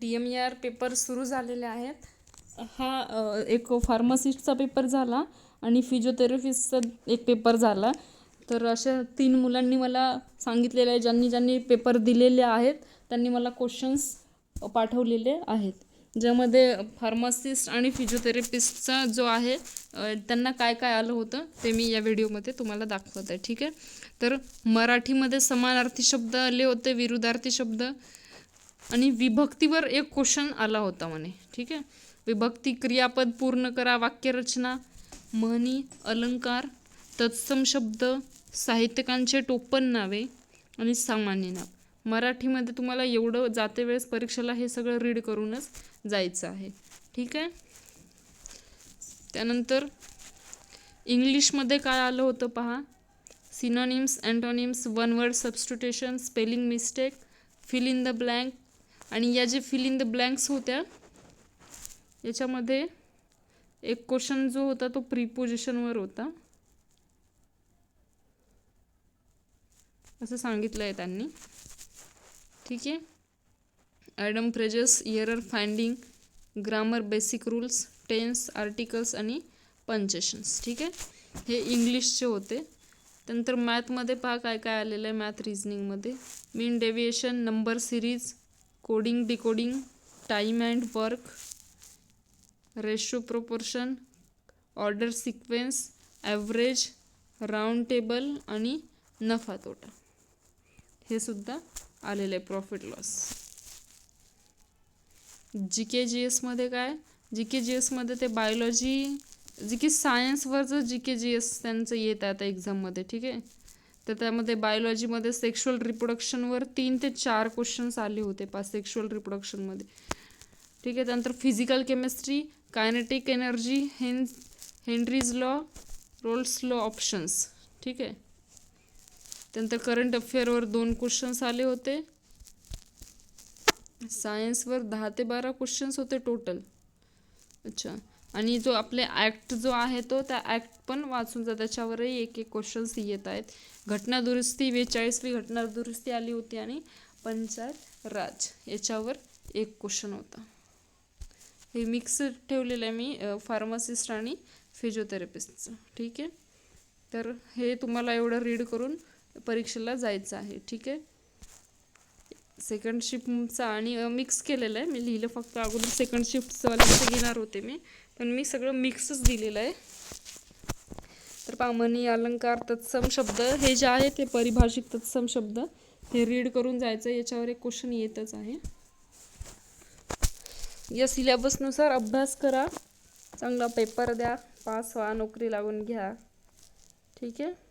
D M R paper सुरू झालेले आहेत. हा एक फार्मासिस्टचा पेपर झाला आणि फिजिओथेरपिस्टचा एक पेपर झाला. तर अशा तीन मुलांनी मला सांगितलेलं आहे. ज्यांनी ज्यांनी पेपर दिलेले आहेत त्यांनी मला क्वेश्चन्स पाठवलेले आहेत. ज्यामध्ये फार्मासिस्ट आणि फिजिओथेरपिस्टचा जो आहे त्यांना काय काय आलं होतं ते मी या व्हिडिओमध्ये तुम्हाला दाखवत. आहे ठीक आहे? तर मराठीमध्ये समानार्थी शब्द आले होते विरुद्धार्थी शब्द. आणि विभक्तीवर एक क्वेश्चन आला होता म्हणे. ठीक आहे? विभक्ती क्रियापद पूर्ण करा वाक्यरचना म्हणी अलंकार तत्सम शब्द साहित्यकांचे टोपण नावे आणि सामान्य नाव. मराठीमध्ये तुम्हाला एवढं जाते वेळेस परीक्षेला हे सगळं रीड करूनच जायचं आहे. ठीक आहे? त्यानंतर इंग्लिशमध्ये काय आलं होतं पहा? Synonyms antonyms one word substitution spelling mistake fill in the blank आणि या जे फिल इन द ब्लँक्स होत्या याच्यामध्ये एक क्वेश्चन जो होता तो प्रिपोजिशनवर होता. असं सांगितलं आहे त्यांनी. ठीक आहे? Idioms phrases error finding grammar basic rules tenses articles आणि पंचेशन्स ठीक आहे? हे इंग्लिशचे होते. त्यानंतर मॅथमध्ये पहा काय काय आलेलं आहे math रिझनिंगमध्ये mean deviation number series coding decoding time and work ratio proportion order sequence average round table आणि नफा तोटा. हे सुद्धा आलेलं आहे प्रॉफिट लॉस जी के जी एसमध्ये काय? जी के जी एसमध्ये ते बायोलॉजी जी की सायन्सवरचं जी के जी एस त्यांचं येत आहे आता एक्झाममध्ये ठीक आहे? तर त्यामध्ये बायोलॉजीमध्ये सेक्शुअल रिप्रोडक्शनवर तीन ते चार क्वेश्चन्स आले होते पाच सेक्शुअल रिप्रोडक्शनमध्ये ठीक आहे त्यानंतर physical chemistry kinetic energy hen Henry's law Raoult's law options ठीक आहे. त्यानंतर करंट अफेअरवर दोन क्वेश्चन्स आले होते. सायन्सवर दहा ते बारा क्वेश्चन्स होते टोटल अच्छा. आणि जो आपले ॲक्ट जो आहे तो त्या ॲक्ट पण वाचून जा. त्याच्यावरही एक एक क्वेश्चन्स येत आहेत. घटना दुरुस्ती बेचाळीसवी घटना दुरुस्ती आली होती आणि पंचायत राज याच्यावर एक क्वेश्चन होता. हे मिक्स ठेवलेलं आहे मी फार्मासिस्ट आणि फिजिओथेरपिस्टचं ठीक आहे? तर हे तुम्हाला एवढं रीड करून परीक्षेला जायचं आहे. ठीक आहे? सेकंड शिफ्टचा आणि मिक्स केलेलं आहे. मी लिहिलं फक्त अगोदर सेकंड शिफ्टचं घेणार होते मी. पण मी सगळं मिक्सच दिलेलं आहे. तर पामनी अलंकार तत्सम शब्द हे जे आहे ते परिभाषिक तत्सम शब्द. हे रीड करून जायचं याच्यावर एक क्वेश्चन येतच आहे. या सिलेबसनुसार अभ्यास करा. चांगला पेपर द्या. पास व्हा. नोकरी लागून घ्या. ठीक आहे?